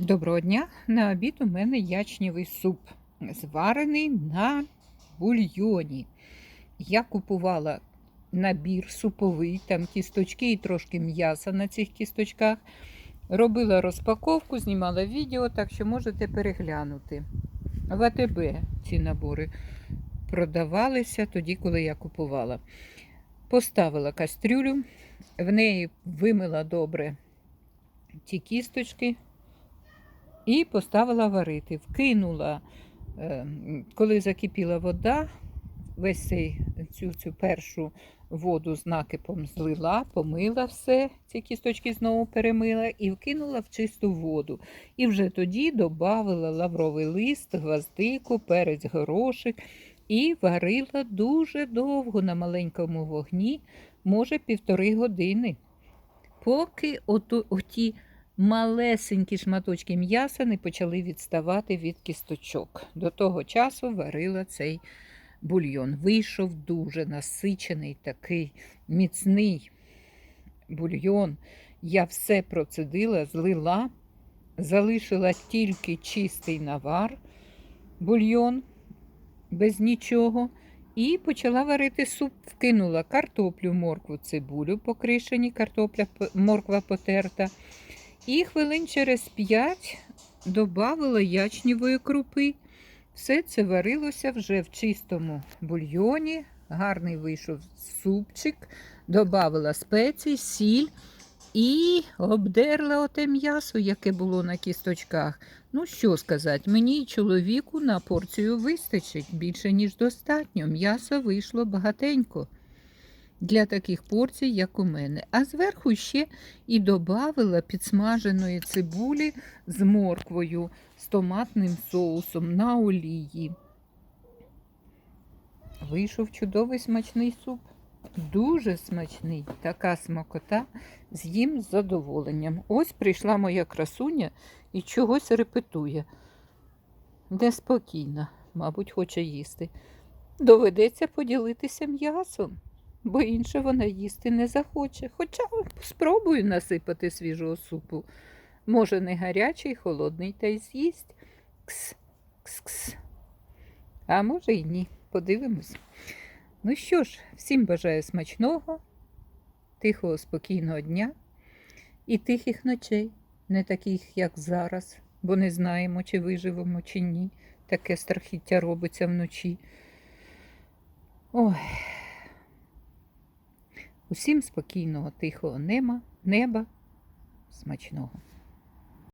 Доброго дня! На обід у мене ячнєвий суп, зварений на бульйоні. Я купувала набір суповий, там кісточки і трошки м'яса на цих кісточках. Робила розпаковку, знімала відео, так що можете переглянути. В АТБ ці набори продавалися тоді, коли я купувала. Поставила кастрюлю, в неї вимила добре ті кісточки і поставила варити. Вкинула, е, коли закипіла вода, весь цей, цю, цю першу воду з накипом злила, помила все, ці кісточки знову перемила і вкинула в чисту воду. І вже тоді додавила лавровий лист, гвоздику, перець, горошик і варила дуже довго на маленькому вогні, може півтори години. Поки ото, оті малесенькі шматочки м'яса не почали відставати від кісточок. До того часу варила цей бульйон. Вийшов дуже насичений, такий міцний бульйон. Я все процедила, злила, залишила тільки чистий навар, бульйон без нічого. І почала варити суп, вкинула картоплю, моркву, цибулю покришені, картопля, морква потерта. І хвилин через п'ять додавала ячнєвої крупи. Все це варилося вже в чистому бульйоні. Гарний вийшов супчик, додавала спеції, сіль і обдерла оте м'ясо, яке було на кісточках. Ну, що сказати, мені й чоловіку на порцію вистачить більше, ніж достатньо. М'яса вийшло багатенько для таких порцій, як у мене. А зверху ще і додавила підсмаженої цибулі з морквою, з томатним соусом на олії. Вийшов чудовий смачний суп. Дуже смачний, така смакота, з'їм з задоволенням. Ось прийшла моя красуня і чогось репетує. Неспокійна, мабуть, хоче їсти. Доведеться поділитися м'ясом, бо інше вона їсти не захоче. Хоча спробую насипати свіжого супу. Може, не гарячий, холодний та й з'їсть. Кс, кс, кс. А може й ні. Подивимось. Ну що ж, всім бажаю смачного, тихого, спокійного дня і тихих ночей, не таких, як зараз, бо не знаємо, чи виживемо, чи ні. Таке страхіття робиться вночі. Ой. Усім спокійного, тихого неба, неба, смачного.